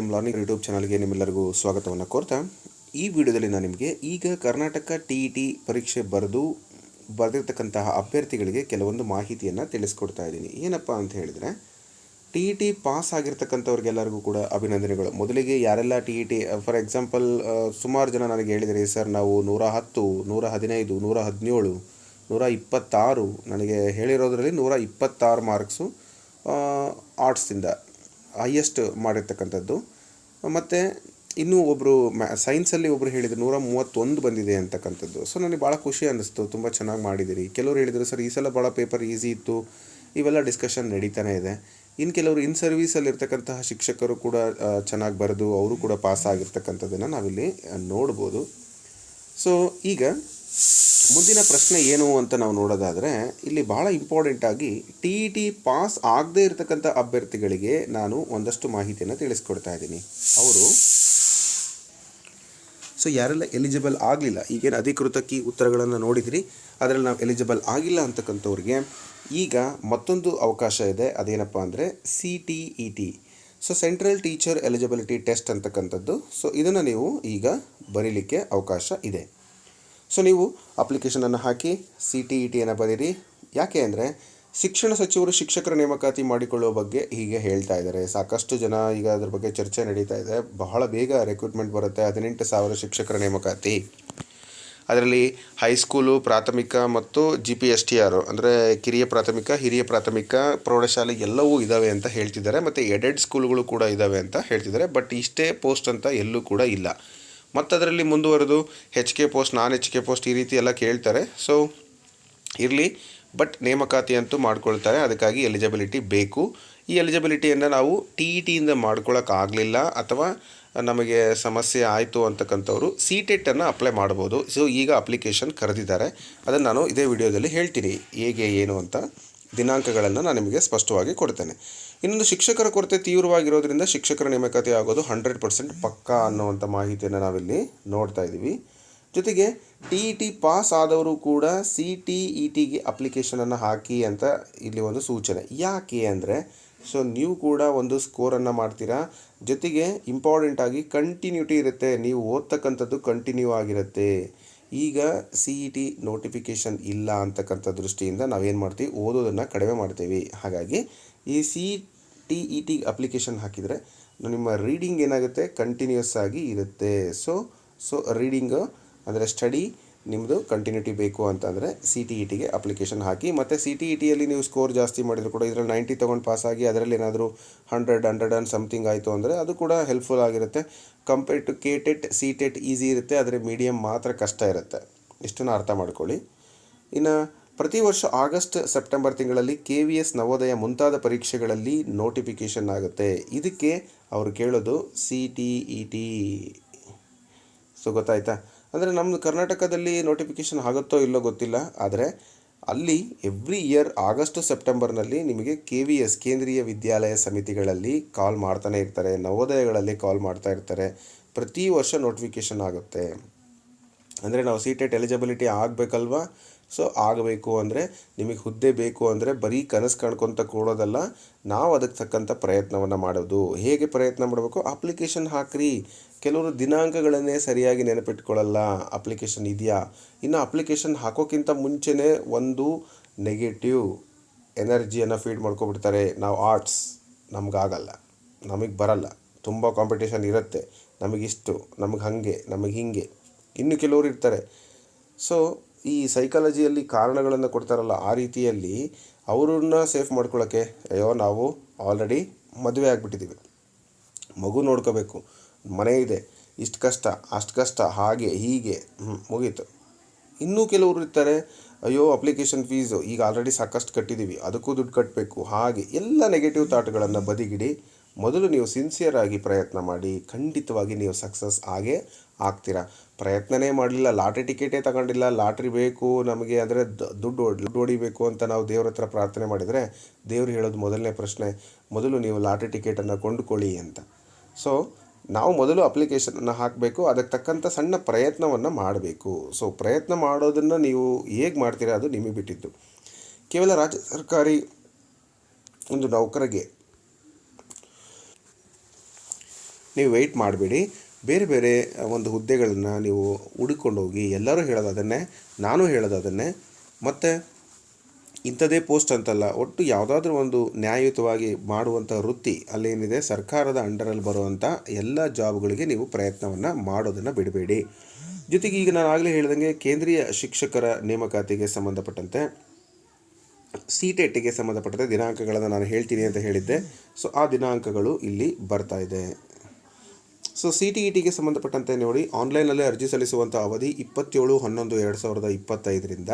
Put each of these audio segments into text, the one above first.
M learning YouTube ಚಾನಲ್ಗೆ ನಿಮ್ಮೆಲ್ಲರಿಗೂ ಸ್ವಾಗತವನ್ನು ಕೋರ್ತಾ. ಈ ವಿಡಿಯೋದಲ್ಲಿ ನಾನು ನಿಮಗೆ ಈಗ ಕರ್ನಾಟಕ ಟಿ ಇ ಟಿ ಪರೀಕ್ಷೆ ಬರೆದು ಬರೆದಿರ್ತಕ್ಕಂತಹ ಅಭ್ಯರ್ಥಿಗಳಿಗೆ ಕೆಲವೊಂದು ಮಾಹಿತಿಯನ್ನು ತಿಳಿಸ್ಕೊಡ್ತಾ ಇದ್ದೀನಿ. ಏನಪ್ಪ ಅಂತ ಹೇಳಿದರೆ, ಟಿ ಇ ಟಿ ಪಾಸ್ ಆಗಿರ್ತಕ್ಕಂಥವ್ರಿಗೆಲ್ಲರಿಗೂ ಕೂಡ ಅಭಿನಂದನೆಗಳು. ಮೊದಲಿಗೆ ಯಾರೆಲ್ಲ T E T, for example ಸುಮಾರು ಜನ ನನಗೆ ಹೇಳಿದರೆ, ಸರ್, ನಾವು ನೂರ ಹತ್ತು, ನೂರ ಹದಿನೈದು, ನೂರ ಹದಿನೇಳು, ನೂರ ಇಪ್ಪತ್ತಾರು, ನನಗೆ ಹೇಳಿರೋದರಲ್ಲಿ ನೂರ ಇಪ್ಪತ್ತಾರು ಮಾರ್ಕ್ಸು ಆರ್ಟ್ಸಿಂದ ಹೈಯೆಸ್ಟ್ ಮಾಡಿರ್ತಕ್ಕಂಥದ್ದು. ಮತ್ತು ಇನ್ನೂ ಒಬ್ಬರು ಮ್ಯಾ ಸೈನ್ಸಲ್ಲಿ ಒಬ್ಬರು ಹೇಳಿದರು ನೂರ ಮೂವತ್ತೊಂದು ಬಂದಿದೆ ಅಂತಕ್ಕಂಥದ್ದು. ಸೊ ನನಗೆ ಭಾಳ ಖುಷಿ ಅನ್ನಿಸ್ತು, ತುಂಬ ಚೆನ್ನಾಗಿ ಮಾಡಿದಿರಿ. ಕೆಲವರು ಹೇಳಿದರು, ಸರ್, ಈ ಸಲ ಭಾಳ ಪೇಪರ್ ಈಸಿ ಇತ್ತು. ಇವೆಲ್ಲ ಡಿಸ್ಕಷನ್ ನಡೀತಾನೆ ಇದೆ. ಇನ್ನು ಕೆಲವರು ಇನ್ ಸರ್ವೀಸಲ್ಲಿ ಇರ್ತಕ್ಕಂತಹ ಶಿಕ್ಷಕರು ಕೂಡ ಚೆನ್ನಾಗಿ ಬರೆದು, ಅವರು ಕೂಡ ಪಾಸ್ ಆಗಿರ್ತಕ್ಕಂಥದ್ದನ್ನು ನಾವಿಲ್ಲಿ ನೋಡ್ಬೋದು. ಸೊ ಈಗ ಮುಂದಿನ ಪ್ರಶ್ನೆ ಏನು ಅಂತ ನಾವು ನೋಡೋದಾದರೆ, ಇಲ್ಲಿ ಭಾಳ ಇಂಪಾರ್ಟೆಂಟ್ ಆಗಿ ಟಿ ಇ ಟಿ ಪಾಸ್ ಆಗದೇ ಇರತಕ್ಕಂಥ ಅಭ್ಯರ್ಥಿಗಳಿಗೆ ನಾನು ಒಂದಷ್ಟು ಮಾಹಿತಿಯನ್ನು ತಿಳಿಸ್ಕೊಡ್ತಾ ಇದ್ದೀನಿ. ಅವರು ಸೊ ಯಾರೆಲ್ಲ ಎಲಿಜಿಬಲ್ ಆಗಲಿಲ್ಲ, ಈಗೇನು ಅಧಿಕೃತ ಕೀ ಉತ್ತರಗಳನ್ನು ನೋಡಿದಿರಿ, ಅದರಲ್ಲಿ ನಾವು ಎಲಿಜಿಬಲ್ ಆಗಿಲ್ಲ ಅಂತಕ್ಕಂಥವ್ರಿಗೆ ಈಗ ಮತ್ತೊಂದು ಅವಕಾಶ ಇದೆ. ಅದೇನಪ್ಪ ಅಂದರೆ C T E T so central teacher eligibility test ಅಂತಕ್ಕಂಥದ್ದು. ಸೊ ಇದನ್ನು ನೀವು ಈಗ ಬರೀಲಿಕ್ಕೆ ಅವಕಾಶ ಇದೆ. ಸೊ ನೀವು ಅಪ್ಲಿಕೇಶನನ್ನು ಹಾಕಿ ಸಿ ಟಿ ಇ ಟಿಯನ್ನು ಬರೀರಿ. ಯಾಕೆ ಅಂದರೆ, ಶಿಕ್ಷಣ ಸಚಿವರು ಶಿಕ್ಷಕರ ನೇಮಕಾತಿ ಮಾಡಿಕೊಳ್ಳುವ ಬಗ್ಗೆ ಹೀಗೆ ಹೇಳ್ತಾ ಇದ್ದಾರೆ. ಸಾಕಷ್ಟು ಜನ ಈಗ ಅದ್ರ ಬಗ್ಗೆ ಚರ್ಚೆ ನಡೀತಾ ಇದೆ. ಬಹಳ ಬೇಗ ರೆಕ್ರೂಟ್ಮೆಂಟ್ ಬರುತ್ತೆ. ಹದಿನೆಂಟು ಸಾವಿರ ಶಿಕ್ಷಕರ ನೇಮಕಾತಿ. ಅದರಲ್ಲಿ ಹೈಸ್ಕೂಲು ಪ್ರಾಥಮಿಕ ಮತ್ತು G P S T R ಅಂದರೆ ಕಿರಿಯ ಪ್ರಾಥಮಿಕ, ಹಿರಿಯ ಪ್ರಾಥಮಿಕ, ಪ್ರೌಢಶಾಲೆ ಎಲ್ಲವೂ ಇದ್ದಾವೆ ಅಂತ ಹೇಳ್ತಿದ್ದಾರೆ. ಮತ್ತು ಎಡೆಡ್ ಸ್ಕೂಲ್ಗಳು ಕೂಡ ಇದ್ದಾವೆ ಅಂತ ಹೇಳ್ತಿದ್ದಾರೆ. ಬಟ್ ಇಷ್ಟೇ ಪೋಸ್ಟ್ ಅಂತ ಎಲ್ಲೂ ಕೂಡ ಇಲ್ಲ. ಮತ್ತು ಅದರಲ್ಲಿ ಮುಂದುವರೆದು H K post non H K post ಈ ರೀತಿ ಎಲ್ಲ ಕೇಳ್ತಾರೆ. ಸೊ ಇರಲಿ. ಬಟ್ ನೇಮಕಾತಿ ಅಂತೂ ಮಾಡ್ಕೊಳ್ತಾರೆ. ಅದಕ್ಕಾಗಿ ಎಲಿಜಿಬಿಲಿಟಿ ಬೇಕು. ಈ ಎಲಿಜಿಬಿಲಿಟಿಯನ್ನು ನಾವು ಟಿ ಇ ಟಿಯಿಂದ ಮಾಡ್ಕೊಳ್ಳೋಕ್ಕಾಗಲಿಲ್ಲ ಅಥವಾ ನಮಗೆ ಸಮಸ್ಯೆ ಆಯಿತು ಅಂತಕ್ಕಂಥವ್ರು ಸಿ ಟೆಟನ್ನು ಅಪ್ಲೈ ಮಾಡ್ಬೋದು. ಸೊ ಈಗ ಅಪ್ಲಿಕೇಶನ್ ಕರೆದಿದ್ದಾರೆ. ಅದನ್ನು ನಾನು ಇದೇ ವಿಡಿಯೋದಲ್ಲಿ ಹೇಳ್ತೀನಿ. ಹೇಗೆ, ಏನು ಅಂತ. ದಿನಾಂಕಗಳನ್ನು ನಾನು ನಿಮಗೆ ಸ್ಪಷ್ಟವಾಗಿ ಕೊಡ್ತೇನೆ. ಇನ್ನೊಂದು ಶಿಕ್ಷಕರ ಕೊರತೆ ತೀವ್ರವಾಗಿರೋದ್ರಿಂದ ಶಿಕ್ಷಕರ ನೇಮಕಾತಿ ಆಗೋದು ಹಂಡ್ರೆಡ್ ಪರ್ಸೆಂಟ್ ಪಕ್ಕಾ ಅನ್ನುವಂಥ ಮಾಹಿತಿಯನ್ನು ನಾವಿಲ್ಲಿ ನೋಡ್ತಾ ಇದ್ದೀವಿ ಜೊತೆಗೆ ಟಿ ಇ ಟಿ ಪಾಸ್ ಆದವರು ಕೂಡ ಸಿ ಟಿ ಇ ಟಿಗೆ ಅಪ್ಲಿಕೇಶನನ್ನು ಹಾಕಿ ಅಂತ ಇಲ್ಲಿ ಒಂದು ಸೂಚನೆ. ಯಾಕೆ ಅಂದರೆ ಸೊ ನೀವು ಕೂಡ ಒಂದು ಸ್ಕೋರನ್ನು ಮಾಡ್ತೀರಾ? ಜೊತೆಗೆ ಇಂಪಾರ್ಟೆಂಟಾಗಿ ಕಂಟಿನ್ಯೂಟಿ ಇರುತ್ತೆ. ನೀವು ಓದ್ತಕ್ಕಂಥದ್ದು ಕಂಟಿನ್ಯೂ ಆಗಿರುತ್ತೆ. ಈಗ ಸಿ ಇ ಟಿ ನೋಟಿಫಿಕೇಷನ್ ಇಲ್ಲ ಅಂತಕ್ಕಂಥ ದೃಷ್ಟಿಯಿಂದ ನಾವೇನು ಮಾಡ್ತೀವಿ? ಓದೋದನ್ನು ಕಡಿಮೆ ಮಾಡ್ತೀವಿ. ಹಾಗಾಗಿ ಈ C T E T application ಹಾಕಿದರೆ ನಿಮ್ಮ ರೀಡಿಂಗ್ ಏನಾಗುತ್ತೆ? ಕಂಟಿನ್ಯೂಸ್ ಆಗಿ ಇರುತ್ತೆ. ಸೊ ಸೊ ರೀಡಿಂಗು ಅಂದರೆ ಸ್ಟಡಿ ನಿಮ್ಮದು ಕಂಟಿನ್ಯೂಟಿ ಬೇಕು ಅಂತಂದರೆ ಸಿ ಟಿ ಇ ಟಿಗೆ ಅಪ್ಲಿಕೇಶನ್ ಹಾಕಿ, ಮತ್ತು ಸಿ ಟಿ ಇ ಟಿಯಲ್ಲಿ ನೀವು ಸ್ಕೋರ್ ಜಾಸ್ತಿ ಮಾಡಿದ್ರು ಕೂಡ ಇದರಲ್ಲಿ ನೈಂಟಿ ತೊಗೊಂಡು ಪಾಸಾಗಿ ಅದರಲ್ಲಿ ಏನಾದರೂ ಹಂಡ್ರೆಡ್ ಹಂಡ್ರೆಡ್ ಆ್ಯಂಡ್ ಸಮಥಿಂಗ್ ಆಯಿತು ಅಂದರೆ ಅದು ಕೂಡ ಹೆಲ್ಪ್ಫುಲ್ ಆಗಿರುತ್ತೆ. Compare to K TET C TET easy ಇರುತ್ತೆ, ಆದರೆ ಮೀಡಿಯಮ್ ಮಾತ್ರ ಕಷ್ಟ ಇರುತ್ತೆ. ಇಷ್ಟನ್ನು ಅರ್ಥ ಮಾಡ್ಕೊಳ್ಳಿ. ಇನ್ನು ಪ್ರತಿ ವರ್ಷ ಆಗಸ್ಟ್ ಸೆಪ್ಟೆಂಬರ್ ತಿಂಗಳಲ್ಲಿ ಕೆ ವಿ ಎಸ್ ನವೋದಯ ಮುಂತಾದ ಪರೀಕ್ಷೆಗಳಲ್ಲಿ ನೋಟಿಫಿಕೇಷನ್ ಆಗುತ್ತೆ. ಇದಕ್ಕೆ ಅವರು ಕೇಳೋದು C T E T so ಗೊತ್ತಾಯ್ತಾ? ಅಂದರೆ ನಮ್ಮದು ಕರ್ನಾಟಕದಲ್ಲಿ ನೋಟಿಫಿಕೇಷನ್ ಆಗುತ್ತೋ ಇಲ್ಲೋ ಗೊತ್ತಿಲ್ಲ, ಆದರೆ ಅಲ್ಲಿ ಎವ್ರಿ ಇಯರ್ ಆಗಸ್ಟ್ ಸೆಪ್ಟೆಂಬರ್ನಲ್ಲಿ ನಿಮಗೆ ಕೆ ವಿ ಎಸ್ ಕೇಂದ್ರೀಯ ವಿದ್ಯಾಲಯ ಸಮಿತಿಗಳಲ್ಲಿ ಕಾಲ್ ಮಾಡ್ತಾನೆ ಇರ್ತಾರೆ, ನವೋದಯಗಳಲ್ಲಿ ಕಾಲ್ ಮಾಡ್ತಾ ಇರ್ತಾರೆ, ಪ್ರತಿ ವರ್ಷ ನೋಟಿಫಿಕೇಷನ್ ಆಗುತ್ತೆ. ಅಂದರೆ ನಾವು ಸಿ ಟೆಟ್ ಎಲಿಜಿಬಿಲಿಟಿ ಆಗಬೇಕಲ್ವಾ? ಸೊ ಆಗಬೇಕು ಅಂದರೆ ನಿಮಗೆ ಹುದ್ದೆ ಬೇಕು ಅಂದರೆ ಬರೀ ಕನಸು ಕಾಣ್ಕೊತ ಕೊಡೋದಲ್ಲ, ನಾವು ಅದಕ್ಕೆ ತಕ್ಕಂಥ ಪ್ರಯತ್ನವನ್ನು ಮಾಡೋದು. ಹೇಗೆ ಪ್ರಯತ್ನ ಮಾಡಬೇಕು? ಅಪ್ಲಿಕೇಶನ್ ಹಾಕ್ರಿ. ಕೆಲವರು ದಿನಾಂಕಗಳನ್ನೇ ಸರಿಯಾಗಿ ನೆನಪಿಟ್ಕೊಳ್ಳಲ್ಲ. ಅಪ್ಲಿಕೇಶನ್ ಇದೆಯಾ? ಇನ್ನು ಅಪ್ಲಿಕೇಶನ್ ಹಾಕೋಕ್ಕಿಂತ ಮುಂಚೆನೇ ಒಂದು ನೆಗೆಟಿವ್ ಎನರ್ಜಿಯನ್ನು ಫೀಡ್ ಮಾಡ್ಕೊಬಿಡ್ತಾರೆ. ನಾವು ಆರ್ಟ್ಸ್ ನಮಗಾಗಲ್ಲ. ನಮಗೆ ಬರಲ್ಲ. ತುಂಬ ಕಾಂಪಿಟೇಷನ್ ಇರುತ್ತೆ. ನಮಗಿಷ್ಟು ನಮಗೆ ಹಾಗೆ, ನಮಗೆ ಹೀಗೆ. ಇನ್ನು ಕೆಲವರು ಇರ್ತಾರೆ. ಸೊ ಈ ಸೈಕಾಲಜಿಯಲ್ಲಿ ಕಾರಣಗಳನ್ನು ಕೊಡ್ತಾರಲ್ಲ, ಆ ರೀತಿಯಲ್ಲಿ ಅವ್ರನ್ನ ಸೇಫ್ ಮಾಡ್ಕೊಳ್ಳೋಕ್ಕೆ ಅಯ್ಯೋ ನಾವು ಆಲ್ರೆಡಿ ಮದುವೆ ಆಗಿಬಿಟ್ಟಿದ್ದೀವಿ ಮಗು ನೋಡ್ಕೋಬೇಕು, ಮನೆ ಇದೆ, ಇಷ್ಟು ಕಷ್ಟ, ಅಷ್ಟು ಕಷ್ಟ, ಹಾಗೆ, ಹೀಗೆ ಹ್ಞೂ ಮುಗೀತು. ಇನ್ನೂ ಕೆಲವರು ಇರ್ತಾರೆ, ಅಯ್ಯೋ ಅಪ್ಲಿಕೇಶನ್ ಫೀಸು ಈಗ ಆಲ್ರೆಡಿ ಸಾಕಷ್ಟು ಕಟ್ಟಿದ್ದೀವಿ ಅದಕ್ಕೂ ದುಡ್ಡು ಕಟ್ಟಬೇಕು ಹಾಗೆ, ಎಲ್ಲ ನೆಗೆಟಿವ್ ಥಾಟ್ಗಳನ್ನು ಬದಿಗಿಡಿ ಮೊದಲು ನೀವು ಸಿನ್ಸಿಯರ್ ಆಗಿ ಪ್ರಯತ್ನ ಮಾಡಿ, ಖಂಡಿತವಾಗಿ ನೀವು ಸಕ್ಸಸ್ ಆಗೇ ಆಗ್ತೀರಾ? ಪ್ರಯತ್ನನೇ ಮಾಡಲಿಲ್ಲ, ಲಾಟ್ರಿ ಟಿಕೆಟೇ ತಗೊಂಡಿಲ್ಲ, ಲಾಟ್ರಿ ಬೇಕು ನಮಗೆ ಅಂದರೆ ದುಡ್ಡು ದುಡ್ಡು ಹೊಡಿಬೇಕು ಅಂತ ನಾವು ದೇವ್ರ ಹತ್ರ ಪ್ರಾರ್ಥನೆ ಮಾಡಿದರೆ ದೇವ್ರು ಹೇಳೋದು ಮೊದಲನೇ ಪ್ರಶ್ನೆ, ಮೊದಲು ನೀವು ಲಾಟ್ರಿ ಟಿಕೆಟನ್ನು ಕೊಂಡುಕೊಳ್ಳಿ ಅಂತ. ಸೊ ನಾವು ಮೊದಲು ಅಪ್ಲಿಕೇಶನನ್ನು ಹಾಕಬೇಕು, ಅದಕ್ಕೆ ತಕ್ಕಂಥ ಸಣ್ಣ ಪ್ರಯತ್ನವನ್ನು ಮಾಡಬೇಕು. ಸೊ ಪ್ರಯತ್ನ ಮಾಡೋದನ್ನು ನೀವು ಹೇಗೆ ಮಾಡ್ತೀರಾ ಅದು ನಿಮಗೆ ಬಿಟ್ಟಿದ್ದು. ಕೇವಲ ರಾಜ್ಯ ಸರ್ಕಾರಿ ಒಂದು ನೌಕರಿಗೆ ನೀವು ವೆಯ್ಟ್ ಮಾಡಬೇಡಿ. ಬೇರೆ ಬೇರೆ ಒಂದು ಹುದ್ದೆಗಳನ್ನು ನೀವು ಹುಡುಕೊಂಡು ಹೋಗಿ ಎಲ್ಲರೂ ಹೇಳೋದು ಅದನ್ನೇ ನಾನು ಹೇಳೋದು ಅದನ್ನೇ ಮತ್ತು ಇಂಥದೇ ಪೋಸ್ಟ್ ಅಂತಲ್ಲ, ಒಟ್ಟು ಯಾವುದಾದ್ರೂ ಒಂದು ನ್ಯಾಯಯುತವಾಗಿ ಮಾಡುವಂಥ ವೃತ್ತಿ ಅಲ್ಲೇನಿದೆ ಸರ್ಕಾರದ ಅಂಡರಲ್ಲಿ ಬರುವಂಥ ಎಲ್ಲ ಜಾಬ್ಗಳಿಗೆ ನೀವು ಪ್ರಯತ್ನವನ್ನು ಮಾಡೋದನ್ನು ಬಿಡಬೇಡಿ. ಜೊತೆಗೆ ಈಗ ನಾನು ಆಗಲೇ ಹೇಳಿದಂಗೆ ಕೇಂದ್ರೀಯ ಶಿಕ್ಷಕರ ನೇಮಕಾತಿಗೆ ಸಂಬಂಧಪಟ್ಟಂತೆ ಸಿ ಟೆಟ್ಗೆ ಸಂಬಂಧಪಟ್ಟಂತೆ ದಿನಾಂಕಗಳನ್ನು ನಾನು ಹೇಳ್ತೀನಿ ಅಂತ ಹೇಳಿದ್ದೆ. ಸೊ ಆ ದಿನಾಂಕಗಳು ಇಲ್ಲಿ ಬರ್ತಾ ಇದೆ. ಸೊ ಸಿ ಟಿ ಇ ಟಿಗೆ ಸಂಬಂಧಪಟ್ಟಂತೆ ನೋಡಿ ಆನ್ಲೈನಲ್ಲೇ ಅರ್ಜಿ ಸಲ್ಲಿಸುವಂಥ ಅವಧಿ ಇಪ್ಪತ್ತೇಳು, ಹನ್ನೊಂದು, ಎರಡು ಸಾವಿರದ ಇಪ್ಪತ್ತೈದರಿಂದ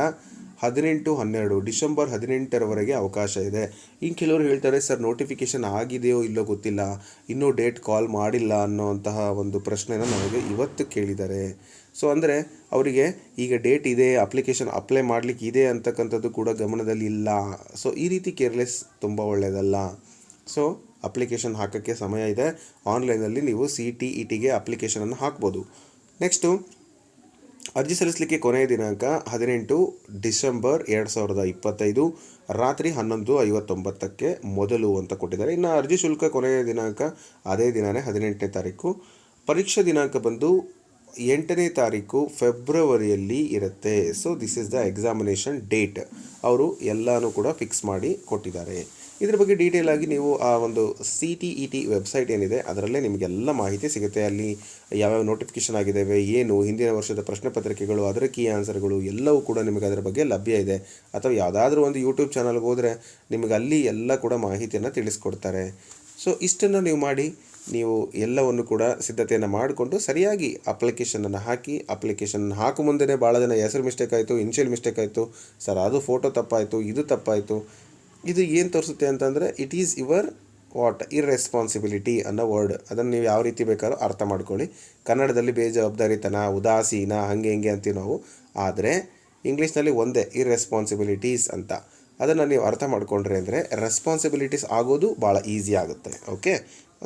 ಹದಿನೆಂಟು, ಹನ್ನೆರಡು, ಡಿಸೆಂಬರ್ ಹದಿನೆಂಟರವರೆಗೆ ಅವಕಾಶ ಇದೆ. ಇನ್ನು ಕೆಲವರು ಹೇಳ್ತಾರೆ, ಸರ್ ನೋಟಿಫಿಕೇಷನ್ ಆಗಿದೆಯೋ ಇಲ್ಲೋ ಗೊತ್ತಿಲ್ಲ, ಇನ್ನೂ ಡೇಟ್ ಕಾಲ್ ಮಾಡಿಲ್ಲ ಅನ್ನೋಂತಹ ಒಂದು ಪ್ರಶ್ನೆನ ನಮಗೆ ಇವತ್ತು ಕೇಳಿದ್ದಾರೆ. ಸೊ ಅಂದರೆ ಅವರಿಗೆ, ಈಗ ಡೇಟ್ ಇದೆ ಅಪ್ಲಿಕೇಶನ್ ಅಪ್ಲೈ ಮಾಡಲಿಕ್ಕೆ ಇದೆ ಅಂತಕ್ಕಂಥದ್ದು ಕೂಡ ಗಮನದಲ್ಲಿ ಇಲ್ಲ. ಸೊ ಈ ರೀತಿ ಕೇರ್ಲೆಸ್ ತುಂಬ ಒಳ್ಳೆಯದಲ್ಲ ಸೊ ಅಪ್ಲಿಕೇಶನ್ ಹಾಕೋಕ್ಕೆ ಸಮಯ ಇದೆ. ಆನ್ಲೈನಲ್ಲಿ ನೀವು ಸಿ ಟಿ ಇ ಟಿಗೆ ಅಪ್ಲಿಕೇಶನನ್ನು ಹಾಕ್ಬೋದು. ನೆಕ್ಸ್ಟು, ಅರ್ಜಿ ಸಲ್ಲಿಸಲಿಕ್ಕೆ ಕೊನೆಯ ದಿನಾಂಕ ಹದಿನೆಂಟು ಡಿಸೆಂಬರ್ ಎರಡು ಸಾವಿರದ ಇಪ್ಪತ್ತೈದು, ರಾತ್ರಿ ಹನ್ನೊಂದು ಐವತ್ತೊಂಬತ್ತಕ್ಕೆ ಮೊದಲು ಅಂತ ಕೊಟ್ಟಿದ್ದಾರೆ. ಇನ್ನು ಅರ್ಜಿ ಶುಲ್ಕ ಕೊನೆಯ ದಿನಾಂಕ ಅದೇ ದಿನವೇ ಹದಿನೆಂಟನೇ ತಾರೀಕು. ಪರೀಕ್ಷಾ ದಿನಾಂಕ ಬಂದು ಎಂಟನೇ ತಾರೀಕು ಫೆಬ್ರವರಿಯಲ್ಲಿ ಇರುತ್ತೆ. So this is the examination date ಅವರು ಎಲ್ಲನೂ ಕೂಡ ಫಿಕ್ಸ್ ಮಾಡಿ ಕೊಟ್ಟಿದ್ದಾರೆ. ಇದ್ರ ಬಗ್ಗೆ ಡೀಟೇಲ್ ಆಗಿ ನೀವು ಆ ಒಂದು C T E T website ಏನಿದೆ, ಅದರಲ್ಲೇ ನಿಮಗೆಲ್ಲ ಮಾಹಿತಿ ಸಿಗುತ್ತೆ. ಅಲ್ಲಿ ಯಾವ್ಯಾವ ನೋಟಿಫಿಕೇಶನ್ ಆಗಿದ್ದಾವೆ ಏನು, ಹಿಂದಿನ ವರ್ಷದ ಪ್ರಶ್ನೆ ಪತ್ರಿಕೆಗಳು ಅದರ ಕೀ ಆನ್ಸರ್ಗಳು ಎಲ್ಲವೂ ಕೂಡ ನಿಮಗೆ ಅದರ ಬಗ್ಗೆ ಲಭ್ಯ ಇದೆ. ಅಥವಾ ಯಾವುದಾದ್ರೂ ಒಂದು ಯೂಟ್ಯೂಬ್ ಚಾನಲ್ಗೆ ಹೋದರೆ ನಿಮಗೆ ಅಲ್ಲಿ ಎಲ್ಲ ಕೂಡ ಮಾಹಿತಿಯನ್ನು ತಿಳಿಸ್ಕೊಡ್ತಾರೆ. ಸೊ ಇಷ್ಟನ್ನು ನೀವು ಮಾಡಿ, ನೀವು ಎಲ್ಲವನ್ನು ಕೂಡ ಸಿದ್ಧತೆಯನ್ನು ಮಾಡಿಕೊಂಡು ಸರಿಯಾಗಿ ಅಪ್ಲಿಕೇಶನನ್ನು ಹಾಕಿ ಅಪ್ಲಿಕೇಶನ್ ಹಾಕು ಮುಂದೆನೇ. ಭಾಳ ಜನ ಹೆಸರು ಮಿಸ್ಟೇಕ್ ಆಯಿತು ಇನ್ಷಿಯಲ್ ಮಿಸ್ಟೇಕ್ ಆಯಿತು. ಸರ್, ಅದು ಫೋಟೋ ತಪ್ಪಾಯಿತು, ಇದು ತಪ್ಪಾಯಿತು. ಇದು ಏನು ತೋರಿಸುತ್ತೆ ಅಂತಂದರೆ it is your what irresponsibility ಅನ್ನೋ ವರ್ಡ್ ಅದನ್ನು ನೀವು ಯಾವ ರೀತಿ ಬೇಕಾದ್ರೂ ಅರ್ಥ ಮಾಡ್ಕೊಳ್ಳಿ. ಕನ್ನಡದಲ್ಲಿ ಬೇಜವಾಬ್ದಾರಿತನ, ಉದಾಸೀನ, ಹಾಗೆ ಹಿಂಗೆ ಅಂತೀವಿ ನಾವು. ಆದರೆ, ಇಂಗ್ಲೀಷ್ನಲ್ಲಿ ಒಂದೇ ಇರ್ರೆಸ್ಪಾನ್ಸಿಬಿಲಿಟೀಸ್ ಅಂತ. ಅದನ್ನು ನೀವು ಅರ್ಥ ಮಾಡ್ಕೊಂಡ್ರೆ ಅಂದರೆ ರೆಸ್ಪಾನ್ಸಿಬಿಲಿಟೀಸ್ ಆಗೋದು ಭಾಳ ಈಸಿ ಆಗುತ್ತೆ. ಓಕೆ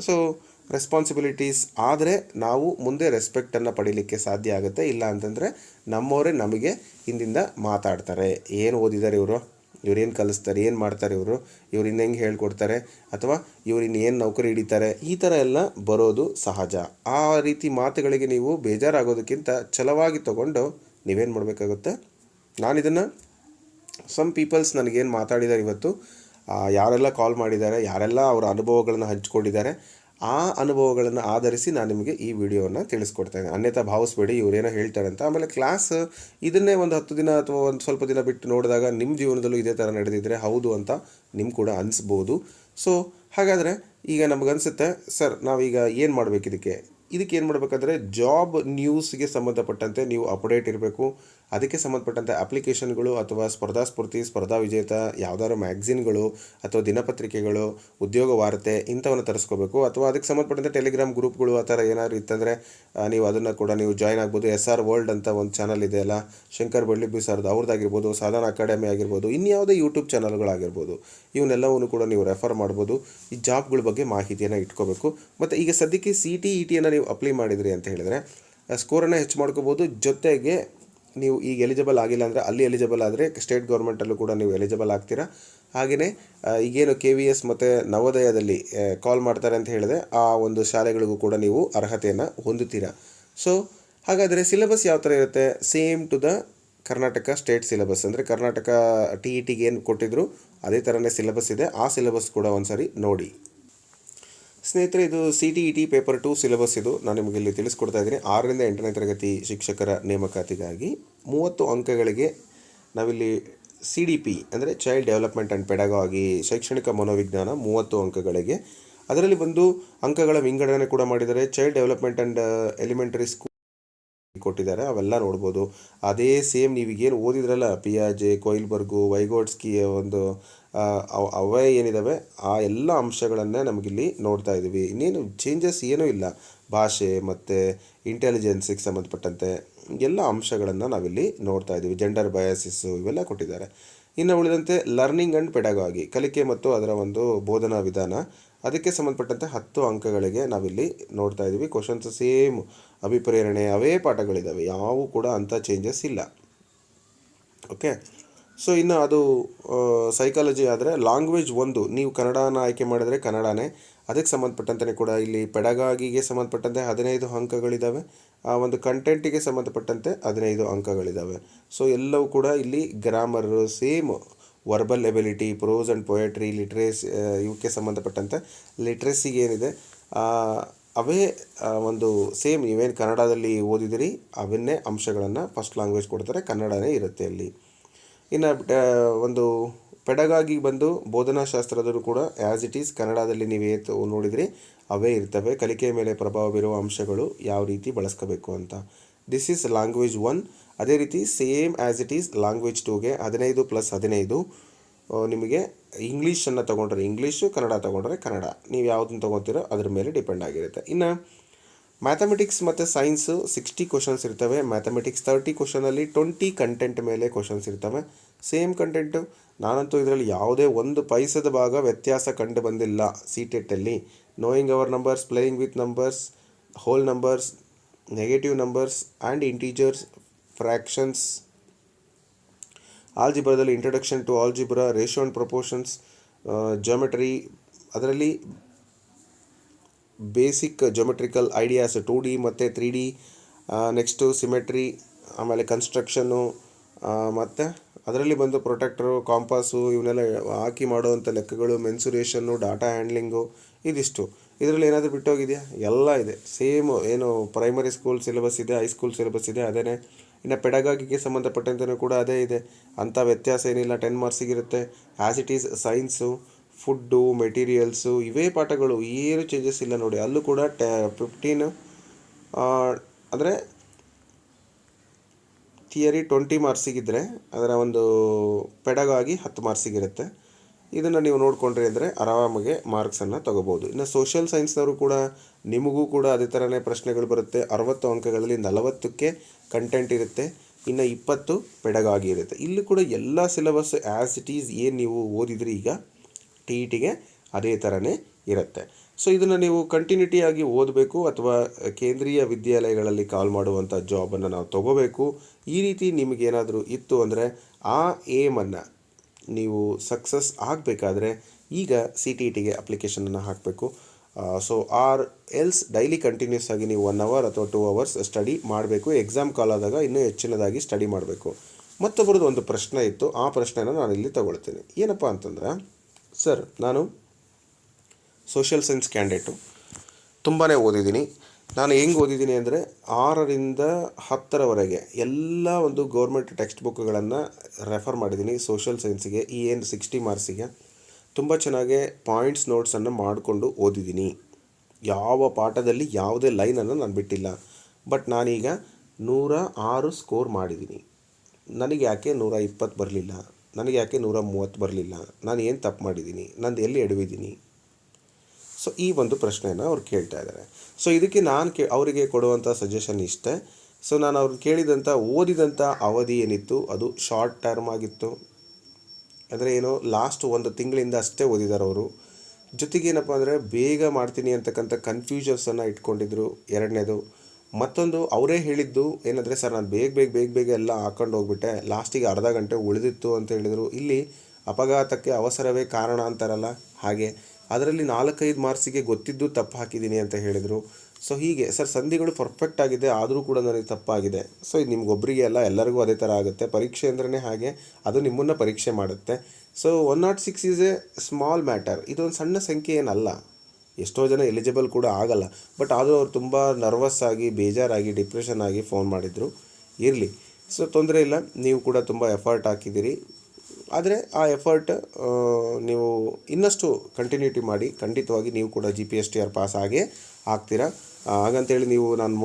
ಸೊ ರೆಸ್ಪಾನ್ಸಿಬಿಲಿಟೀಸ್ ಆದರೆ ನಾವು ಮುಂದೆ ರೆಸ್ಪೆಕ್ಟನ್ನು ಪಡೀಲಿಕ್ಕೆ ಸಾಧ್ಯ ಆಗುತ್ತೆ. ಇಲ್ಲ ಅಂತಂದರೆ, ನಮ್ಮವರೇ ನಮಗೆ ಹಿಂದಿಂದ ಮಾತಾಡ್ತಾರೆ. ಏನು ಓದಿದ್ದಾರೆ ಇವರು? ಇವ್ರೇನು ಕಲಿಸ್ತಾರೆ, ಏನು ಮಾಡ್ತಾರೆ ಇವರು? ಇವ್ರು ಇನ್ನ ಹೆಂಗೆ ಹೇಳ್ಕೊಡ್ತಾರೆ? ಅಥವಾ ಇವ್ರು ಇನ್ನು ಏನು ನೌಕರಿ ಹಿಡಿತಾರೆ? ಈ ಥರ ಎಲ್ಲ ಬರೋದು ಸಹಜ. ಆ ರೀತಿ ಮಾತುಗಳಿಗೆ ನೀವು ಬೇಜಾರಾಗೋದಕ್ಕಿಂತ ಛಲವಾಗಿ ತಗೊಂಡು ನೀವೇನು ಮಾಡಬೇಕಾಗುತ್ತೆ? ನಾನು ಇದನ್ನು ಸಮ್ ಪೀಪಲ್ಸ್ ನನಗೇನು ಮಾತಾಡಿದ್ದಾರೆ ಇವತ್ತು. ಯಾರೆಲ್ಲ ಕಾಲ್ ಮಾಡಿದ್ದಾರೆ ಯಾರೆಲ್ಲ ಅವರ ಅನುಭವಗಳನ್ನು ಹಂಚ್ಕೊಂಡಿದ್ದಾರೆ ಆ ಅನುಭವಗಳನ್ನು ಆಧರಿಸಿ ನಾನು ನಿಮಗೆ ಈ ವಿಡಿಯೋವನ್ನು ತಿಳಿಸ್ಕೊಡ್ತೇನೆ ಅನ್ಯಥಾ ಭಾವಿಸ್ಬೇಡಿ ಇವರೇನೋ ಹೇಳ್ತಾರೆ ಅಂತ ಆಮೇಲೆ ಕ್ಲಾಸ್ ಇದನ್ನೇ ಒಂದು ಹತ್ತು ದಿನ ಅಥವಾ ಒಂದು ಸ್ವಲ್ಪ ದಿನ ಬಿಟ್ಟು ನೋಡಿದಾಗ ನಿಮ್ಮ ಜೀವನದಲ್ಲೂ ಇದೇ ಥರ ನಡೆದಿದ್ರೆ ಹೌದು ಅಂತ ನಿಮ್ಗೆ ಕೂಡ ಅನಿಸ್ಬೋದು. ಸೊ ಹಾಗಾದರೆ ಈಗ ನಮಗನ್ಸುತ್ತೆ ಸರ್, ನಾವೀಗ ಏನು ಮಾಡಬೇಕಿದಕ್ಕೆ? ಇದಕ್ಕೆ ಏನು ಮಾಡಬೇಕಾದ್ರೆ ಜಾಬ್ ನ್ಯೂಸ್ಗೆ ಸಂಬಂಧಪಟ್ಟಂತೆ ನೀವು ಅಪ್ಡೇಟ್ ಇರಬೇಕು. ಅದಕ್ಕೆ ಸಂಬಂಧಪಟ್ಟಂಥ ಅಪ್ಲಿಕೇಶನ್ಗಳು ಅಥವಾ ಸ್ಪರ್ಧಾ ಸ್ಫೂರ್ತಿ ಸ್ಪರ್ಧಾ ವಿಜೇತ ಯಾವ್ದಾದ್ರು ಮ್ಯಾಗ್ಝಿನ್ಗಳು ಅಥವಾ ದಿನಪತ್ರಿಕೆಗಳು, ಉದ್ಯೋಗ ವಾರ್ತೆ ಇಂಥವನ್ನು ತರಿಸ್ಕೋಬೇಕು. ಅಥವಾ ಅದಕ್ಕೆ ಸಂಬಂಧಪಟ್ಟಂತೆ ಟೆಲಿಗ್ರಾಮ್ ಗ್ರೂಪ್ಗಳು ಆ ಥರ ಏನಾದ್ರು ಇತ್ತಂದರೆ ನೀವು ಅದನ್ನು ಕೂಡ ನೀವು ಜಾಯ್ನ್ ಆಗ್ಬೋದು. ಎಸ್ ಆರ್ ವರ್ಲ್ಡ್ ಅಂತ ಒಂದು ಚಾನಲ್ ಇದೆ ಅಲ್ಲ, ಶಂಕರ್ ಬಳ್ಳಿಬ್ಬಿ ಸರ್ದು ಅವ್ರದ್ದಾಗಿರ್ಬೋದು ಸಾಧನ ಅಕಾಡೆಮಿ ಆಗಿರ್ಬೋದು, ಇನ್ಯಾವುದೇ ಯೂಟ್ಯೂಬ್ ಚಾನಲ್ಗಳಾಗಿರ್ಬೋದು ಇವನ್ನೆಲ್ಲವನ್ನು ಕೂಡ ನೀವು ರೆಫರ್ ಮಾಡ್ಬೋದು. ಈ ಜಾಬ್ಗಳ ಬಗ್ಗೆ ಮಾಹಿತಿಯನ್ನು ಇಟ್ಕೋಬೇಕು. ಮತ್ತು ಈಗ ಸದ್ಯಕ್ಕೆ ಸಿ ಟಿ ಇ ಟಿಯನ್ನು ನೀವು ಅಪ್ಲೈ ಮಾಡಿದ್ರಿ ಅಂತ ಹೇಳಿದರೆ ಸ್ಕೋರನ್ನು ಹೆಚ್ಚು ಮಾಡ್ಕೋಬೋದು. ಜೊತೆಗೆ ನೀವು ಈಗ ಎಲಿಜಿಬಲ್ ಆಗಿಲ್ಲ ಅಂದರೆ ಅಲ್ಲಿ ಎಲಿಜಿಬಲ್ ಆದರೆ ಸ್ಟೇಟ್ ಗೌರ್ಮೆಂಟಲ್ಲೂ ಕೂಡ ನೀವು ಎಲಿಜಿಬಲ್ ಆಗ್ತೀರಾ. ಹಾಗೆಯೇ ಈಗೇನು ಕೆ ವಿ ಎಸ್ ಮತ್ತು ನವೋದಯದಲ್ಲಿ ಕಾಲ್ ಮಾಡ್ತಾರೆ ಅಂತ ಹೇಳಿದೆ ಆ ಒಂದು ಶಾಲೆಗಳಿಗೂ ಕೂಡ ನೀವು ಅರ್ಹತೆಯನ್ನು ಹೊಂದುತ್ತೀರಾ. ಸೊ ಹಾಗಾದರೆ ಸಿಲೆಬಸ್ ಯಾವ ಥರ ಇರುತ್ತೆ? Same to the Karnataka state syllabus ಅಂದರೆ ಕರ್ನಾಟಕ ಟಿ ಇ ಟಿಗೆ ಏನು ಕೊಟ್ಟಿದ್ರು, ಅದೇ ಥರನೇ ಸಿಲೆಬಸ್ ಇದೆ. ಆ ಸಿಲೆಬಸ್ ಕೂಡ ಒಂದ್ಸರಿ ನೋಡಿ. ಸ್ನೇಹಿತರೆ, ಇದು C T E T paper two syllabus ಇದು. ನಾನು ನಿಮಗೆ ಇಲ್ಲಿ ತಿಳಿಸ್ಕೊಡ್ತಾ ಇದ್ದೀನಿ. ಆರರಿಂದ ಎಂಟನೇ ತರಗತಿ ಶಿಕ್ಷಕರ ನೇಮಕಾತಿಗಾಗಿ ಮೂವತ್ತು ಅಂಕಗಳಿಗೆ ನಾವಿಲ್ಲಿ ಸಿ ಡಿ ಪಿ ಅಂದರೆ ಚೈಲ್ಡ್ ಡೆವಲಪ್ಮೆಂಟ್ ಆ್ಯಂಡ್ ಪೆಡಗಾಗಿ ಶೈಕ್ಷಣಿಕ ಮನೋವಿಜ್ಞಾನ ಮೂವತ್ತು ಅಂಕಗಳಿಗೆ. ಅದರಲ್ಲಿ ಬಂದು ಅಂಕಗಳ ವಿಂಗಡಣೆ ಕೂಡ ಮಾಡಿದರೆ child development and elementary school ಕೊಟ್ಟಿದ್ದಾರೆ, ಅವೆಲ್ಲ ನೋಡ್ಬೋದು. ಅದೇ ಸೇಮ್ ನೀವೀಗೇನು ಓದಿದ್ರಲ್ಲ ಪಿಯಾಜೆ ಕೊಯ್ಲ್ಬರ್ಗು ವೈಗೋಡ್ಸ್ಕಿಯ ಒಂದು ಅವೇ ಏನಿದ್ದಾವೆ ಆ ಎಲ್ಲ ಅಂಶಗಳನ್ನೇ ನಮಗಿಲ್ಲಿ ನೋಡ್ತಾ ಇದ್ದೀವಿ. ಇನ್ನೇನು ಚೇಂಜಸ್ ಏನೂ ಇಲ್ಲ. ಭಾಷೆ ಮತ್ತು ಇಂಟೆಲಿಜೆನ್ಸಿಗೆ ಸಂಬಂಧಪಟ್ಟಂತೆ ಎಲ್ಲ ಅಂಶಗಳನ್ನು ನಾವಿಲ್ಲಿ ನೋಡ್ತಾ ಇದ್ದೀವಿ. ಜೆಂಡರ್ ಬಯಾಸಿಸ್ಸು ಇವೆಲ್ಲ ಕೊಟ್ಟಿದ್ದಾರೆ. ಇನ್ನು ಉಳಿದಂತೆ ಲರ್ನಿಂಗ್ ಆ್ಯಂಡ್ ಪೆಡಗಾಗಿ ಕಲಿಕೆ ಮತ್ತು ಅದರ ಒಂದು ಬೋಧನಾ ವಿಧಾನ ಅದಕ್ಕೆ ಸಂಬಂಧಪಟ್ಟಂತೆ ಹತ್ತು ಅಂಕಗಳಿಗೆ ನಾವಿಲ್ಲಿ ನೋಡ್ತಾ ಇದ್ದೀವಿ. ಕ್ವಶನ್ಸ್ ಸೇಮ್ ಅಭಿಪ್ರೇರಣೆ ಅವೇ ಪಾಠಗಳಿದ್ದಾವೆ ಯಾವೂ ಕೂಡ ಅಂಥ ಚೇಂಜಸ್ ಇಲ್ಲ. ಓಕೆ ಸೊ ಇನ್ನು ಅದು ಸೈಕಾಲಜಿ ಆದರೆ ಲ್ಯಾಂಗ್ವೇಜ್ ಒಂದು. ನೀವು ಕನ್ನಡನ ಆಯ್ಕೆ ಮಾಡಿದರೆ ಕನ್ನಡನೇ. ಅದಕ್ಕೆ ಸಂಬಂಧಪಟ್ಟಂತೆ ಕೂಡ ಇಲ್ಲಿ ಪೆಡಗಾಗಿಗೆ ಸಂಬಂಧಪಟ್ಟಂತೆ ಹದಿನೈದು ಅಂಕಗಳಿದ್ದಾವೆ ಆ ಒಂದು ಕಂಟೆಂಟಿಗೆ ಸಂಬಂಧಪಟ್ಟಂತೆ ಹದಿನೈದು ಅಂಕಗಳಿದ್ದಾವೆ ಸೊ ಎಲ್ಲವೂ ಕೂಡ ಇಲ್ಲಿ grammar same verbal ability prose and poetry literacy ಇವಕ್ಕೆ ಸಂಬಂಧಪಟ್ಟಂತೆ ಲಿಟ್ರೇಸಿಗೆ ಏನಿದೆ ಅವೇ ಒಂದು ಸೇಮ್ ನೀವೇನು ಕನ್ನಡದಲ್ಲಿ ಓದಿದಿರಿ, ಅವನ್ನೇ ಅಂಶಗಳನ್ನು ಫಸ್ಟ್ ಲ್ಯಾಂಗ್ವೇಜ್ ಕೊಡ್ತಾರೆ, ಕನ್ನಡನೇ ಇರುತ್ತೆ ಅಲ್ಲಿ. ಇನ್ನು ಒಂದು ಪೆಡಗಾಗಿ ಬಂದು ಬೋಧನಾಶಾಸ್ತ್ರದಲ್ಲೂ ಕೂಡ ಆ್ಯಸ್ ಇಟ್ ಈಸ್ ಕನ್ನಡದಲ್ಲಿ ನೀವೇ ನೋಡಿದ್ರಿ, ಅವೇ ಇರ್ತವೆ. ಕಲಿಕೆಯ ಮೇಲೆ ಪ್ರಭಾವ ಬೀರುವ ಅಂಶಗಳು ಯಾವ ರೀತಿ ಬಳಸ್ಕೋಬೇಕು ಅಂತ. ದಿಸ್ ಈಸ್ ಲ್ಯಾಂಗ್ವೇಜ್ ಒನ್ ಅದೇ ರೀತಿ same as it is language ಟೂಗೆ ಹದಿನೈದು ಪ್ಲಸ್ ಹದಿನೈದು ನಿಮಗೆ ಇಂಗ್ಲೀಷನ್ನು ತೊಗೊಂಡ್ರೆ ಇಂಗ್ಲೀಷು ಕನ್ನಡ ತೊಗೊಂಡ್ರೆ ಕನ್ನಡ. ನೀವು ಯಾವುದನ್ನು ತೊಗೊತೀರೋ ಅದ್ರ ಮೇಲೆ ಡಿಪೆಂಡ್ ಆಗಿರುತ್ತೆ. ಇನ್ನು ಮ್ಯಾಥಮೆಟಿಕ್ಸ್ ಮತ್ತು ಸೈನ್ಸು ಸಿಕ್ಸ್ಟಿ ಕ್ವಶನ್ಸ್ ಇರ್ತವೆ. ಮ್ಯಾಥಮೆಟಿಕ್ಸ್ ತರ್ಟಿ ಕ್ವಶನಲ್ಲಿ ಟ್ವೆಂಟಿ ಕಂಟೆಂಟ್ ಮೇಲೆ ಕ್ವಶನ್ಸ್ ಇರ್ತವೆ. ಸೇಮ್ ಕಂಟೆಂಟು ನಾನಂತೂ ಇದರಲ್ಲಿ ಯಾವುದೇ ಒಂದು ಪೈಸದ ಭಾಗ ವ್ಯತ್ಯಾಸ ಕಂಡು ಬಂದಿಲ್ಲ C ಟೆಟ್ಟಲ್ಲಿ knowing our numbers playing with numbers whole numbers negative numbers and integers fractions ಆಲ್ಜಿಬ್ರಾದಲ್ಲಿ introduction to algebra ratio and proportions geometry ಅದರಲ್ಲಿ basic geometrical ideas two D ಮತ್ತು ತ್ರೀ ಡಿ ನೆಕ್ಸ್ಟು ಸಿಮೆಟ್ರಿ ಆಮೇಲೆ ಕನ್ಸ್ಟ್ರಕ್ಷನ್ನು ಮತ್ತು ಅದರಲ್ಲಿ ಬಂದು protector ಕಾಂಪಾಸು ಇವನ್ನೆಲ್ಲ ಹಾಕಿ ಮಾಡುವಂಥ ಲೆಕ್ಕಗಳು ಮೆನ್ಸುರೇಷನ್ನು data handling ಇದಿಷ್ಟು. ಇದರಲ್ಲಿ ಏನಾದರೂ ಬಿಟ್ಟೋಗಿದೆಯಾ? ಎಲ್ಲ ಇದೆ. ಸೇಮ್ ಏನು ಪ್ರೈಮರಿ ಸ್ಕೂಲ್ ಸಿಲೆಬಸ್ ಇದೆ ಹೈಸ್ಕೂಲ್ ಸಿಲೆಬಸ್ ಇದೆ ಅದೇ ಇನ್ನು ಪೆಡಗಾಗಿಗೆ ಸಂಬಂಧಪಟ್ಟಂತೆಯೂ ಕೂಡ ಅದೇ ಇದೆ. ಅಂಥ ವ್ಯತ್ಯಾಸ ಏನಿಲ್ಲ. Ten ಮಾರ್ಕ್ಸಿಗಿರುತ್ತೆ as it is science food materials ಇವೇ ಪಾಠಗಳು. ಏನು ಚೇಂಜಸ್ ಇಲ್ಲ ನೋಡಿ. ಅಲ್ಲೂ ಕೂಡ ಟೆ ಫಿಫ್ಟೀನ್ ಅಂದರೆ ಥಿಯರಿ ಟ್ವೆಂಟಿ ಮಾರ್ಕ್ಸಿಗಿದ್ದರೆ ಅದರ ಒಂದು ಪೆಡಗಾಗಿ ಹತ್ತು ಮಾರ್ಕ್ಸಿಗಿರುತ್ತೆ ಇದನ್ನು ನೀವು ನೋಡಿಕೊಂಡ್ರಿ ಅಂದರೆ ಆರಾಮಾಗೆ ಮಾರ್ಕ್ಸನ್ನು ತಗೋಬೋದು. ಇನ್ನು ಸೋಷಿಯಲ್ ಸೈನ್ಸ್ನವರು ಕೂಡ ನಿಮಗೂ ಕೂಡ ಅದೇ ಥರನೇ ಪ್ರಶ್ನೆಗಳು ಬರುತ್ತೆ. ಅರವತ್ತು ಅಂಕಗಳಲ್ಲಿ ನಲವತ್ತಕ್ಕೆ ಕಂಟೆಂಟ್ ಇರುತ್ತೆ. ಇನ್ನು ಇಪ್ಪತ್ತು ಪೆಡಗಾಗಿ ಇರುತ್ತೆ. ಇಲ್ಲಿ ಕೂಡ ಎಲ್ಲ ಸಿಲೆಬಸ್ ಆ್ಯಸ್ ಇಟ್ ಈಸ್ ಏನು ನೀವು ಓದಿದ್ರಿ ಈಗ? ಟಿ ಇ ಟಿಗೆ ಅದೇ ಥರನೇ ಇರುತ್ತೆ. ಸೊ ಇದನ್ನು ನೀವು ಕಂಟಿನ್ಯೂಟಿಯಾಗಿ ಓದಬೇಕು ಅಥವಾ ಕೇಂದ್ರೀಯ ವಿದ್ಯಾಲಯಗಳಲ್ಲಿ ಕಾಲ್ ಮಾಡುವಂಥ ಜಾಬನ್ನು ನಾವು ತಗೋಬೇಕು. ಈ ರೀತಿ ನಿಮಗೇನಾದರೂ ಇತ್ತು ಅಂದರೆ ಆ ಏಮನ್ನು ನೀವು ಸಕ್ಸಸ್ ಆಗಬೇಕಾದ್ರೆ ಈಗ ಸಿ ಟಿ ಇ ಟಿಗೆ ಅಪ್ಲಿಕೇಶನನ್ನು ಹಾಕಬೇಕು. So or else daily continuous ಆಗಿ ನೀವು ಒನ್ ಅವರ್ ಅಥವಾ ಟೂ ಅವರ್ಸ್ ಸ್ಟಡಿ ಮಾಡಬೇಕು. ಎಕ್ಸಾಮ್ ಕಾಲ್ ಆದಾಗ ಇನ್ನೂ ಹೆಚ್ಚಿನದಾಗಿ ಸ್ಟಡಿ ಮಾಡಬೇಕು. ಮತ್ತೊಬ್ಬರದ್ದು ಒಂದು ಪ್ರಶ್ನೆ ಇತ್ತು. ಆ ಪ್ರಶ್ನೆನ ನಾನು ಇಲ್ಲಿ ತಗೊಳ್ತೇನೆ. ಏನಪ್ಪ ಅಂತಂದ್ರೆ, ಸರ್, ನಾನು ಸೋಷಿಯಲ್ ಸೈನ್ಸ್ ಕ್ಯಾಂಡಿಡೇಟು ತುಂಬಾ ಓದಿದ್ದೀನಿ. ನಾನು ಹೆಂಗೆ ಓದಿದ್ದೀನಿ ಅಂದರೆ, ಆರರಿಂದ ಹತ್ತರವರೆಗೆ ಎಲ್ಲ ಒಂದು ಗೌರ್ಮೆಂಟ್ ಟೆಕ್ಸ್ಟ್ ಬುಕ್ಗಳನ್ನು ರೆಫರ್ ಮಾಡಿದ್ದೀನಿ. ಸೋಷಿಯಲ್ ಸೈನ್ಸಿಗೆ ಈ ಏನು ಸಿಕ್ಸ್ಟಿ ಮಾರ್ಕ್ಸಿಗೆ ತುಂಬ ಚೆನ್ನಾಗಿ ಪಾಯಿಂಟ್ಸ್ ನೋಟ್ಸನ್ನು ಮಾಡಿಕೊಂಡು ಓದಿದ್ದೀನಿ. ಯಾವ ಪಾಠದಲ್ಲಿ ಯಾವುದೇ ಲೈನನ್ನು ನಾನು ಬಿಟ್ಟಿಲ್ಲ. ಬಟ್ ನಾನೀಗ ನೂರ ಆರು ಸ್ಕೋರ್ ಮಾಡಿದ್ದೀನಿ. ನನಗೆ ಯಾಕೆ ನೂರ ಇಪ್ಪತ್ತು ಬರಲಿಲ್ಲ? ನನಗೆ ಯಾಕೆ ನೂರ ಮೂವತ್ತು ಬರಲಿಲ್ಲ? ನಾನು ಏನು ತಪ್ಪು ಮಾಡಿದ್ದೀನಿ? ನಂದು ಎಲ್ಲಿ ಎಡವಿದ್ದೀನಿ? ಸೊ ಈ ಒಂದು ಪ್ರಶ್ನೆಯನ್ನು ಅವ್ರು ಕೇಳ್ತಾ ಇದ್ದಾರೆ ಸೊ ಇದಕ್ಕೆ ನಾನು ಕೇ ಅವರಿಗೆ ಕೊಡುವಂಥ ಸಜೆಷನ್ ಇಷ್ಟೇ. ಸೊ ನಾನು ಅವ್ರು ಕೇಳಿದಂಥ ಓದಿದಂಥ ಅವಧಿ ಏನಿತ್ತು? ಅದು ಶಾರ್ಟ್ ಟರ್ಮ್ ಆಗಿತ್ತು. ಅಂದರೆ ಏನು ಲಾಸ್ಟ್ ಒಂದು ತಿಂಗಳಿಂದ ಅಷ್ಟೇ ಓದಿದ್ದಾರೆ ಅವರು. ಜೊತೆಗೇನಪ್ಪ ಅಂದರೆ ಬೇಗ ಮಾಡ್ತೀನಿ ಅಂತಕ್ಕಂಥ ಕನ್ಫ್ಯೂಷನ್ಸನ್ನು ಇಟ್ಕೊಂಡಿದ್ರು ಎರಡನೇದು. ಮತ್ತೊಂದು ಅವರೇ ಹೇಳಿದ್ದು ಏನಂದರೆ, ಸರ್, ನಾನು ಬೇಗ ಬೇಗ ಬೇಗ ಬೇಗ ಎಲ್ಲ ಹಾಕೊಂಡು ಹೋಗ್ಬಿಟ್ಟೆ. ಲಾಸ್ಟಿಗೆ ಅರ್ಧ ಗಂಟೆ ಉಳಿದಿತ್ತು ಅಂತ ಹೇಳಿದರು. ಇಲ್ಲಿ ಅಪಘಾತಕ್ಕೆ ಅವಸರವೇ ಕಾರಣ ಅಂತಾರಲ್ಲ ಹಾಗೆ. ಅದರಲ್ಲಿ ನಾಲ್ಕೈದು ಮಾರ್ಕ್ಸಿಗೆ ಗೊತ್ತಿದ್ದು ತಪ್ಪು ಹಾಕಿದ್ದೀನಿ ಅಂತ ಹೇಳಿದರು. ಸೊ ಹೀಗೆ. ಸರ್ ಸಂಧಿಗಳು ಪರ್ಫೆಕ್ಟ್ ಆಗಿದೆ, ಆದರೂ ಕೂಡ ನನಗೆ ತಪ್ಪಾಗಿದೆ. ಸೊ ಇದು ನಿಮ್ಗೊಬ್ಬರಿಗೆ ಅಲ್ಲ, ಎಲ್ಲರಿಗೂ ಅದೇ ಥರ ಆಗುತ್ತೆ. ಪರೀಕ್ಷೆ ಅಂದ್ರೇ ಹಾಗೆ, ಅದು ನಿಮ್ಮನ್ನು ಪರೀಕ್ಷೆ ಮಾಡುತ್ತೆ. So one not six is a small matter ಇದೊಂದು ಸಣ್ಣ ಸಂಖ್ಯೆ ಏನಲ್ಲ. ಎಷ್ಟೋ ಜನ ಎಲಿಜಿಬಲ್ ಕೂಡ ಆಗಲ್ಲ. ಬಟ್ ಆದರೂ ಅವ್ರು ತುಂಬ ನರ್ವಸ್ ಆಗಿ, ಬೇಜಾರಾಗಿ ಡಿಪ್ರೆಷನ್ ಆಗಿ ಫೋನ್ ಮಾಡಿದರು. ಇರಲಿ. ಸೊ ತೊಂದರೆ ಇಲ್ಲ. ನೀವು ಕೂಡ ತುಂಬ ಎಫರ್ಟ್ ಹಾಕಿದ್ದೀರಿ. ಆದರೆ, ಆ ಎಫರ್ಟ್ ನೀವು ಇನ್ನಷ್ಟು ಕಂಟಿನ್ಯೂಟಿ ಮಾಡಿ, ಖಂಡಿತವಾಗಿ ನೀವು ಕೂಡ G P S T R pass ಆಗೇ ಆಗ್ತೀರಾ. ಹಾಗಂತೇಳಿ ನೀವು ನಾನು